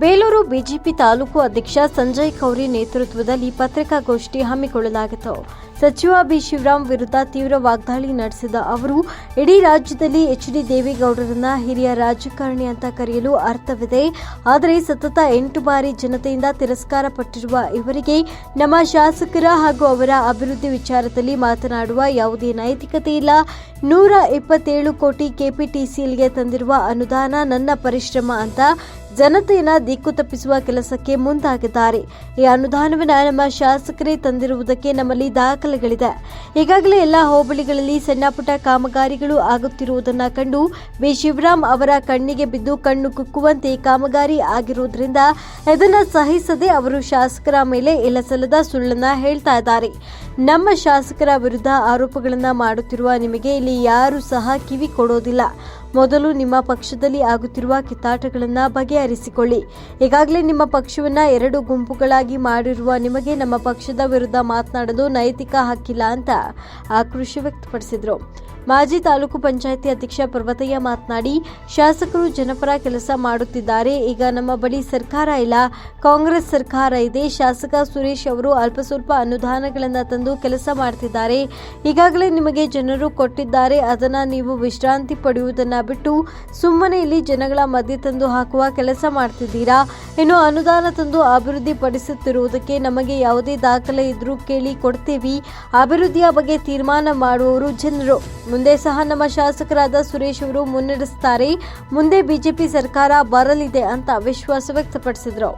Belur BJP taluk ಅಧ್ಯಕ್ಷ ಸಂಜಯ್ ಕೌರಿ ನೇತೃತ್ವದಲ್ಲಿ ಪತ್ರಿಕಾಗೋಷ್ಠಿ ಹಮ್ಮಿಕೊಳ್ಳಲಾಗಿತ್ತು. ಸಚಿವ ಬಿ ಶಿವರಾಮ್ ವಿರುದ್ಧ ತೀವ್ರ ವಾಗ್ದಾಳಿ ನಡೆಸಿದ ಅವರು, ಇಡೀ ರಾಜ್ಯದಲ್ಲಿ ಎಚ್ ಡಿ ದೇವೇಗೌಡರನ್ನ ಹಿರಿಯ ರಾಜಕಾರಣಿ ಅಂತ ಕರೆಯಲು ಅರ್ಥವಿದೆ. ಆದರೆ ಸತತ ಎಂಟು ಬಾರಿ ಜನತೆಯಿಂದ ತಿರಸ್ಕಾರ ಪಟ್ಟಿರುವ ಇವರಿಗೆ ನಮ್ಮ ಶಾಸಕರ ಹಾಗೂ ಅವರ ಅಭಿವೃದ್ಧಿ ವಿಚಾರದಲ್ಲಿ ಮಾತನಾಡುವ ಯಾವುದೇ ನೈತಿಕತೆ ಇಲ್ಲ. ನೂರ ಇಪ್ಪತ್ತೇಳು ಕೋಟಿ ಕೆಪಿಟಿಸಿಎಲ್ಗೆ ತಂದಿರುವ ಅನುದಾನ ನನ್ನ ಪರಿಶ್ರಮ ಅಂತ ಜನತೆಯನ್ನ ದಿಕ್ಕು ತಪ್ಪಿಸುವ ಕೆಲಸಕ್ಕೆ ಮುಂದಾಗಿದ್ದಾರೆ. ಈ ಅನುದಾನವನ್ನು ನಮ್ಮ ಶಾಸಕರೇ ತಂದಿರುವುದಕ್ಕೆ ನಮ್ಮಲ್ಲಿ ದಾಖಲೆಗಳಿದೆ. ಈಗಾಗಲೇ ಎಲ್ಲ ಹೋಬಳಿಗಳಲ್ಲಿ ಸಣ್ಣಪುಟ್ಟ ಕಾಮಗಾರಿಗಳು ಆಗುತ್ತಿರುವುದನ್ನ ಕಂಡು ಬಿ ಶಿವರಾಮ್ ಅವರ ಕಣ್ಣಿಗೆ ಬಿದ್ದು ಕಣ್ಣು ಕುಕ್ಕುವಂತೆ ಕಾಮಗಾರಿ ಆಗಿರುವುದರಿಂದ ಇದನ್ನು ಸಹಿಸದೆ ಅವರು ಶಾಸಕರ ಮೇಲೆ ಇಲ್ಲಸಲ್ಲದ ಸುಳ್ಳನ್ನ ಹೇಳ್ತಾ ಇದ್ದಾರೆ. ನಮ್ಮ ಶಾಸಕರ ವಿರುದ್ಧ ಆರೋಪಗಳನ್ನು ಮಾಡುತ್ತಿರುವ ನಿಮಗೆ ಇಲ್ಲಿ ಯಾರು ಸಹ ಕಿವಿ ಕೊಡೋದಿಲ್ಲ. ಮೊದಲು ನಿಮ್ಮ ಪಕ್ಷದಲ್ಲಿ ಆಗುತ್ತಿರುವ ಕಿತ್ತಾಟಗಳನ್ನು ಬಗೆಹರಿಸಿಕೊಳ್ಳಿ. ಈಗಾಗಲೇ ನಿಮ್ಮ ಪಕ್ಷವನ್ನು ಎರಡು ಗುಂಪುಗಳಾಗಿ ಮಾಡಿರುವ ನಿಮಗೆ ನಮ್ಮ ಪಕ್ಷದ ವಿರುದ್ಧ ಮಾತನಾಡಲು ನೈತಿಕ ಹಕ್ಕಿಲ್ಲ ಅಂತ ಆಕ್ರೋಶ ವ್ಯಕ್ತಪಡಿಸಿದರು. ಮಾಜಿ ತಾಲೂಕು ಪಂಚಾಯಿತಿ ಅಧ್ಯಕ್ಷ ಪರ್ವತಯ್ಯ ಮಾತನಾಡಿ, ಶಾಸಕರು ಜನಪರ ಕೆಲಸ ಮಾಡುತ್ತಿದ್ದಾರೆ. ಈಗ ನಮ್ಮ ಬಳಿ ಸರ್ಕಾರ ಇಲ್ಲ. ಕಾಂಗ್ರೆಸ್ ಸರ್ಕಾರ ಇದೆ. ಶಾಸಕ ಸುರೇಶ್ ಅವರು ಅಲ್ಪ ಸ್ವಲ್ಪ ಅನುದಾನಗಳನ್ನು ತಂದು ಕೆಲಸ ಮಾಡ್ತಿದ್ದಾರೆ. ಈಗಾಗಲೇ ನಿಮಗೆ ಜನರು ಕೊಟ್ಟಿದ್ದಾರೆ. ಅದನ್ನ ನೀವು ವಿಶ್ರಾಂತಿ ಪಡೆಯುವುದನ್ನ ಬಿಟ್ಟು ಸುಮ್ಮನೆ ಇಲ್ಲಿ ಜನಗಳ ಮಧ್ಯೆ ತಂದು ಹಾಕುವ ಕೆಲಸ ಮಾಡ್ತಿದ್ದೀರಾ? ಇನ್ನು ಅನುದಾನ ತಂದು ಅಭಿವೃದ್ಧಿ ಪಡಿಸುತ್ತಿರುವುದಕ್ಕೆ ನಮಗೆ ಯಾವುದೇ ದಾಖಲೆ ಇದ್ರೂ ಕೇಳಿ ಕೊಡ್ತೀವಿ. ಅಭಿವೃದ್ಧಿಯ ಬಗ್ಗೆ ತೀರ್ಮಾನ ಮಾಡುವವರು ಜನರು. ಮುಂದೆ ಸಹ ನಮ್ಮ ಶಾಸಕರಾದ ಸುರೇಶ್ ಅವರು ಮುನ್ನಡೆಸುತ್ತಾರೆ ಮುಂದೆ ಬಿಜೆಪಿ ಸರ್ಕಾರ ಬರಲಿದೆ ಅಂತ ವಿಶ್ವಾಸ ವ್ಯಕ್ತಪಡಿಸಿದರು.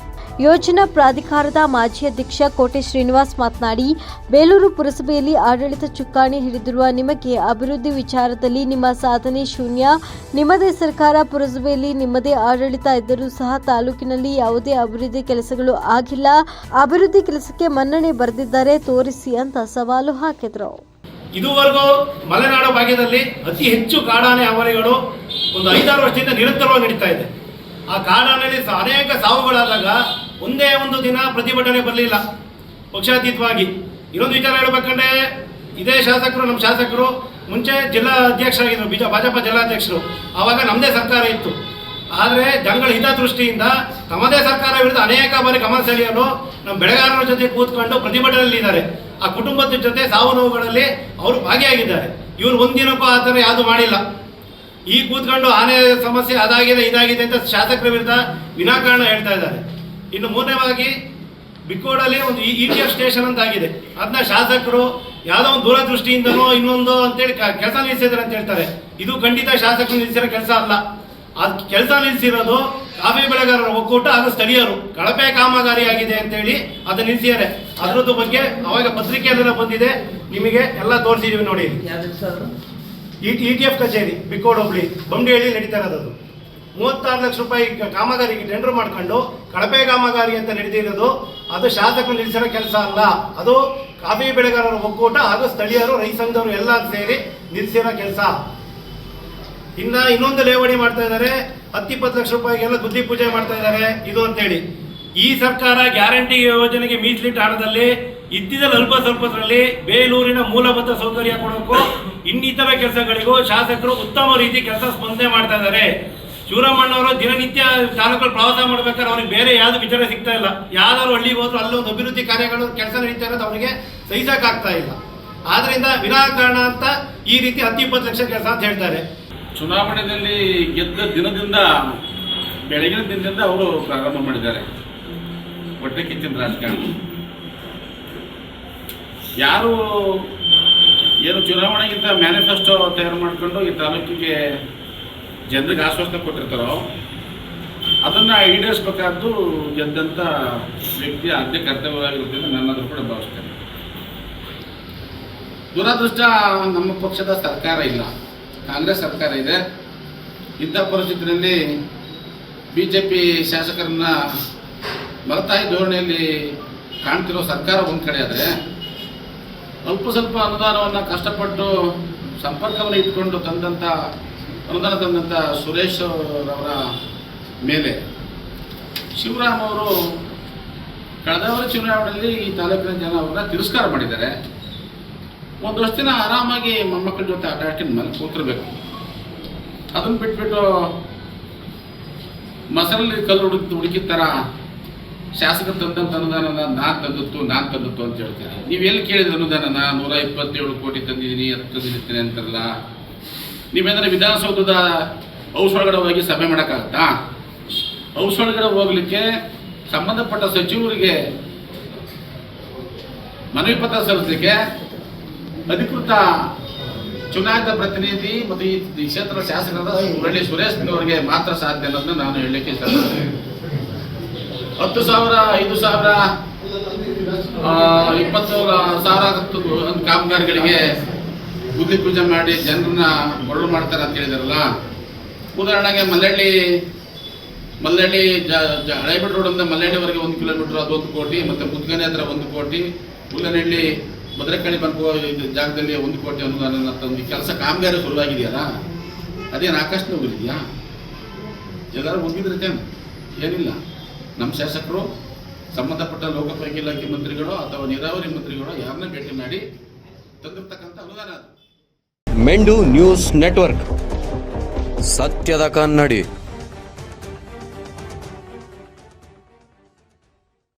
ಯೋಜನಾ ಪ್ರಾಧಿಕಾರದ ಮಾಜಿ ಅಧ್ಯಕ್ಷ ಕೋಟೆ ಶ್ರೀನಿವಾಸ್ ಮಾತನಾಡಿ, ಬೇಲೂರು ಪುರಸಭೆಯಲ್ಲಿ ಆಡಳಿತ ಚುಕ್ಕಾಣಿ ಹಿಡಿದಿರುವ ನಿಮಗೆ ಅಭಿವೃದ್ಧಿ ವಿಚಾರದಲ್ಲಿ ನಿಮ್ಮ ಸಾಧನೆ ಶೂನ್ಯ. ನಿಮ್ಮದೇ ಸರ್ಕಾರ ಪುರಸಭೆಯಲ್ಲಿ ನಿಮ್ಮದೇ ಆಡಳಿತ ಇದ್ದರೂ ಸಹ ತಾಲೂಕಿನಲ್ಲಿ ಯಾವುದೇ ಅಭಿವೃದ್ಧಿ ಕೆಲಸಗಳು ಆಗಿಲ್ಲ. ಅಭಿವೃದ್ಧಿ ಕೆಲಸಕ್ಕೆ ಮನ್ನಣೆ ಬರೆದಿದ್ದಾರೆ, ತೋರಿಸಿ ಅಂತ ಸವಾಲು ಹಾಕಿದ್ರು. ಇದುವರೆಗೂ ಮಲೆನಾಡು ಭಾಗ್ಯದಲ್ಲಿ ಅತಿ ಹೆಚ್ಚು ಕಾಡಾನೆ ಅವರಿಗಳು ಒಂದು ಐದಾರು ವರ್ಷದಿಂದ ನಿರಂತರವಾಗಿ ನಡೀತಾ ಇದೆ. ಆ ಕಾಡಾನೆಯಲ್ಲಿ ಅನೇಕ ಸಾವುಗಳಾದಾಗ ಒಂದೇ ಒಂದು ದಿನ ಪ್ರತಿಭಟನೆ ಬರಲಿಲ್ಲ. ಪಕ್ಷಾತೀತವಾಗಿ. ಇನ್ನೊಂದು ವಿಚಾರ ಹೇಳ್ಬೇಕಂದ್ರೆ ಇದೇ ಶಾಸಕರು, ನಮ್ಮ ಶಾಸಕರು ಮುಂಚೆ ಜಿಲ್ಲಾ ಅಧ್ಯಕ್ಷರಾಗಿದ್ದರು ಬಿಜ ಭಾಜಪ ಜಿಲ್ಲಾಧ್ಯಕ್ಷರು ಆವಾಗ ನಮ್ಮದೇ ಸರ್ಕಾರ ಇತ್ತು. ಆದರೆ ಜನಗಳ ಹಿತದೃಷ್ಟಿಯಿಂದ ತಮ್ಮದೇ ಸರ್ಕಾರ ವಿರುದ್ಧ ಅನೇಕ ಬಾರಿ ಗಮನ ಸೆಳೆಯಲು ನಮ್ಮ ಬೆಳೆಗಾರರ ಜೊತೆ ಕೂತ್ಕೊಂಡು ಪ್ರತಿಭಟನೆಯಲ್ಲಿದ್ದಾರೆ ಆ ಕುಟುಂಬದ ಜೊತೆ ಸಾವು ನೋವುಗಳಲ್ಲಿ ಅವರು ಭಾಗಿಯಾಗಿದ್ದಾರೆ. ಇವರು ಒಂದಿನಕ್ಕೂ ಆ ಥರ ಯಾವುದು ಮಾಡಿಲ್ಲ. ಈ ಕೂತ್ಕೊಂಡು ಆನೆ ಸಮಸ್ಯೆ ಅದಾಗಿದೆ, ಇದಾಗಿದೆ ಅಂತ ಶಾಸಕರ ವಿರುದ್ಧ ವಿನಾಕಾರಣ ಹೇಳ್ತಾ ಇದ್ದಾರೆ. ಇನ್ನು ಮೂರನೇವಾಗಿ ಬಿಕ್ಕೋಡಲ್ಲಿ ಒಂದು ಇ ಟಿ ಎಫ್ ಸ್ಟೇಷನ್ ಅಂತ ಆಗಿದೆ ಅದನ್ನ ಶಾಸಕರು ಯಾವುದೋ ಒಂದು ದೂರದೃಷ್ಟಿಯಿಂದನೋ ಇನ್ನೊಂದು ಅಂತೇಳಿ ಕೆಲಸ ನಿಲ್ಲಿಸಿದ್ದಾರೆ ಅಂತ ಹೇಳ್ತಾರೆ. ಇದು ಖಂಡಿತ ಶಾಸಕರು ನಿಲ್ಲಿಸಿರೋ ಕೆಲಸ ಅಲ್ಲ. ಅದು ಕೆಲಸ ನಿಲ್ಲಿಸಿರೋದು ಕಾಫಿ ಬೆಳೆಗಾರರ ಒಕ್ಕೂಟ ಹಾಗೂ ಸ್ಥಳೀಯರು. ಕಳಪೆ ಕಾಮಗಾರಿ ಆಗಿದೆ ಅಂತೇಳಿ ಅದನ್ನ ನಿಲ್ಲಿಸಿದ್ದಾರೆ ಅದರದ್ದು ಬಗ್ಗೆ ಅವಾಗ ಪತ್ರಿಕೆಯಲ್ಲೆಲ್ಲ ಬಂದಿದೆ. ನಿಮಗೆ ಎಲ್ಲ ತೋರಿಸಿದೀವಿ ನೋಡಿ. ಇ ಇ ಟಿ ಎಫ್ ಕಚೇರಿ ಬಿಕ್ಕೋಡ್ ಹೋಬಳಿ ಬಂಡಿಹಳ್ಳಿ ನಡೀತಾ ಇರೋದು. ಮೂವತ್ತಾರು ಲಕ್ಷ ರೂಪಾಯಿ ಕಾಮಗಾರಿಗೆ ಟೆಂಡರ್ ಮಾಡ್ಕೊಂಡು ಕಳಪೆ ಕಾಮಗಾರಿ ಅಂತ ನಡೆದಿರೋದು ಅದು ಶಾಸಕರು ನಿಲ್ಲಿಸಿರೋ ಕೆಲಸ ಅಲ್ಲ. ಅದು ಕಾಫಿ ಬೆಳೆಗಾರರ ಒಕ್ಕೂಟ ಹಾಗೂ ಸ್ಥಳೀಯರು ರೈತ ಸಂಘದವರು ಎಲ್ಲ ಸೇರಿ ನಿಲ್ಲಿಸಿರೋ ಕೆಲಸ. ಇನ್ನ ಇನ್ನೊಂದು ಲೇವಡಿ ಮಾಡ್ತಾ ಇದ್ದಾರೆ ಹತ್ತಿಪ್ಪತ್ತು ಲಕ್ಷ ರೂಪಾಯಿಗೆಲ್ಲ ಬುದ್ಧಿ ಪೂಜೆ ಮಾಡ್ತಾ ಇದ್ದಾರೆ ಇದು ಅಂತೇಳಿ. ಈ ಸರ್ಕಾರ ಗ್ಯಾರಂಟಿ ಯೋಜನೆಗೆ ಮೀಸಲಿಟ್ಟ ಹಣದಲ್ಲಿ ಇದ್ದಿದ್ದಲ್ಲಿ ಅಲ್ಪ ಸ್ವಲ್ಪದ್ರಲ್ಲಿ ಬೇಲೂರಿನ ಮೂಲಭೂತ ಸೌಕರ್ಯ ಕೊಡೋಕ್ಕೂ ಇನ್ನಿತರ ಕೆಲಸಗಳಿಗೂ ಶಾಸಕರು ಉತ್ತಮ ರೀತಿ ಕೆಲಸ ಸ್ಪಂದನೆ ಮಾಡ್ತಾ ಇದ್ದಾರೆ ಶಿವರಾಮಣ್ಣವರು ದಿನನಿತ್ಯ ಚಾಲಕರು ಪ್ರವಾಸ ಮಾಡ್ಬೇಕಾದ್ರೆ ಅವ್ರಿಗೆ ಬೇರೆ ಯಾವ್ದು ವಿಚಾರ ಸಿಗ್ತಾ ಇಲ್ಲ. ಯಾವ್ದಾದ್ರು ಹಳ್ಳಿಗೆ ಹೋದ್ರು ಅಲ್ಲೊಂದು ಅಭಿವೃದ್ಧಿ ಕಾರ್ಯಗಳು ಕೆಲಸ ನಡೀತಾ ಇರೋದು ಅವರಿಗೆ ಸಹಿಸಕ್ಕಾಗ್ತಾ ಇಲ್ಲ. ಆದ್ರಿಂದ ವಿನಾಕಾರಣ ಅಂತ ಈ ರೀತಿ ಹತ್ತಿಪ್ಪತ್ತು ಲಕ್ಷ ಕೆಲಸ ಅಂತ ಹೇಳ್ತಾರೆ. ಚುನಾವಣೆಯಲ್ಲಿ ಗೆದ್ದ ದಿನದಿಂದ, ಬೆಳಗಿನ ದಿನದಿಂದ ಅವರು ಪ್ರಾರಂಭ ಮಾಡಿದ್ದಾರೆ. ಹೊಟ್ಟೆ ಕಿಚ್ಚಿನ ರಾಜಕಾರಣ. ಯಾರು, ಏನು ಚುನಾವಣೆಗಿಂತ ಮ್ಯಾನಿಫೆಸ್ಟೋ ತಯಾರು ಮಾಡಿಕೊಂಡು ಈ ತಾಲೂಕಿಗೆ ಜನರಿಗೆ ಆಶ್ವಾಸನೆ ಕೊಟ್ಟಿರ್ತಾರೋ, ಅದನ್ನು ಈಡೇರಿಸ್ಬೇಕಾದ್ದು ಗೆದ್ದಂಥ ವ್ಯಕ್ತಿ ಆದ್ಯ ಕರ್ತವ್ಯವಾಗಿರುತ್ತೆ ಅಂತ ನನ್ನದು ಕೂಡ ಭಾವಿಸ್ತೇನೆ. ದುರದೃಷ್ಟ ನಮ್ಮ ಪಕ್ಷದ ಸರ್ಕಾರ ಇಲ್ಲ. ಕಾಂಗ್ರೆಸ್ ಸರ್ಕಾರ ಇದೆ. ಇಂಥ ಪರಿಸ್ಥಿತಿಯಲ್ಲಿ ಬಿ ಜೆ ಪಿ ಶಾಸಕರನ್ನ ಮಲತಾಯಿ ಧೋರಣೆಯಲ್ಲಿ ಕಾಣ್ತಿರೋ ಸರ್ಕಾರ ಒಂದು ಕಡೆ ಆದರೆ ಅಲ್ಪ ಸ್ವಲ್ಪ ಅನುದಾನವನ್ನು ಕಷ್ಟಪಟ್ಟು ಸಂಪರ್ಕವನ್ನು ಇಟ್ಕೊಂಡು ತಂದಂಥ ಅನುದಾನ ತಂದಂಥ ಸುರೇಶ್ ಅವರವರ ಮೇಲೆ ಶಿವರಾಮ್ ಅವರು ಕಳೆದ ವಾರ ಚುನಾವಣೆಯಲ್ಲಿ ಈ ತಾಲೂಕಿನ ಜನ ಅವರನ್ನ ತಿರಸ್ಕಾರ ಮಾಡಿದ್ದಾರೆ. ಒಂದು ವರ್ಷ ದಿನ ಆರಾಮಾಗಿ ಮೊಮ್ಮಕ್ಕಳ ಜೊತೆ ಆಟ ಆಡ್ಕೊಂಡು ಮನೆ ಕೂತಿರ್ಬೇಕು. ಅದನ್ನು ಬಿಟ್ಬಿಟ್ಟು ಮೊಸರಲ್ಲಿ ಕಲ್ಲು ಹುಡುಕಿ, ಹುಡುಕಿದ ಥರ ಶಾಸಕ ತಂದಂತ ಅನುದಾನನ ನಾನ್ ತಂದಿತ್ತು ನಾನ್ ತಂದಿತ್ತು ಅಂತ ಹೇಳ್ತೀನಿ ನೀವು ಎಲ್ಲಿ ಕೇಳಿದ ಅನುದಾನನ? ನೂರ ಇಪ್ಪತ್ತೇಳು ಕೋಟಿ ತಂದಿದ್ದೀನಿ ಹತ್ತು ತಂದಿರ್ತೀನಿ ಅಂತಾರಲ್ಲ. ನೀವೇಂದ್ರೆ ವಿಧಾನಸೌಧದ ಹೌಸ್ ಹೋಗಿ ಸಭೆ ಮಾಡೋಕ್ಕಾಗತ್ತಾ? ಹೌಸ್ ಒಳಗಡೆ ಹೋಗ್ಲಿಕ್ಕೆ ಸಂಬಂಧಪಟ್ಟ ಸಚಿವರಿಗೆ ಮನವಿ ಪತ್ರ ಸಲ್ಲಿಸಲಿಕ್ಕೆ ಅಧಿಕೃತ ಚುನಾಯಿತ ಪ್ರತಿನಿಧಿ ಮತ್ತು ಈ ಕ್ಷೇತ್ರ ಶಾಸಕರಾದ ಮುರಳಿ ಸುರೇಶ್ನವರಿಗೆ ಮಾತ್ರ ಸಾಧ್ಯ ಅನ್ನೋದನ್ನ ನಾನು ಹೇಳಲಿಕ್ಕೆ ಇಷ್ಟಪಡ್ತೇನೆ. ಹತ್ತು ಸಾವಿರ, ಐದು ಸಾವಿರ ಇಪ್ಪತ್ತು ಸಾವಿರ ಕಾಮಗಾರಿಗಳಿಗೆ ಬುದ್ಧಿ ಪೂಜೆ ಮಾಡಿ ಜನರನ್ನ ಮರಳು ಮಾಡ್ತಾರೆ ಅಂತ ಹೇಳಿದಾರಲ್ಲ. ಉದಾಹರಣೆಗೆ ಮಲ್ಲಳ್ಳಿ ಮಲ್ಲಳ್ಳಿ ಹಳೇಬೀಡು ರೋಡಿಂದ ಮಲ್ಲಳ್ಳಿವರೆಗೆ ಒಂದು ಕಿಲೋಮೀಟರ್ ಅದು ಒಂದು ಕೋಟಿ, ಮತ್ತು ಮುದ್ಗನೆ ಹತ್ರ ಒಂದು ಕೋಟಿ ಹುಲ್ಲನಹಳ್ಳಿ ಭದ್ರಕಾಳಿ ಇದು ಜಾಗದಲ್ಲಿ ಒಂದು ಕೋಟಿ ಅನುದಾನ ತಂದು ಕೆಲಸ ಕಾಮಗಾರಿ ಶುರುವಾಗಿದೆಯಲ್ಲ, ಅದೇನು ಆಕಷ್ಟು ಹೋಗಿದೆಯಾ ಎಲ್ಲರೂ ಹೋಗಿದ್ರೆ ತಾನೆ, ಏನಿಲ್ಲ. ನಮ್ಮ ಶಾಸಕರು, ಸಂಬಂಧಪಟ್ಟ ಲೋಕೋಪಯೋಗಿ ಇಲಾಖೆ ಮಂತ್ರಿಗಳು ಅಥವಾ ನೀರಾವರಿ ಮಂತ್ರಿಗಳು ಯಾರನ್ನ ಭೇಟಿ ಮಾಡಿ ತಂದಿರ್ತಕ್ಕಂಥ ಅನುದಾನ ಮೆಂಡು ನ್ಯೂಸ್ ನೆಟ್ವರ್ಕ್. ಸತ್ಯದ ಕನ್ನಡಿ.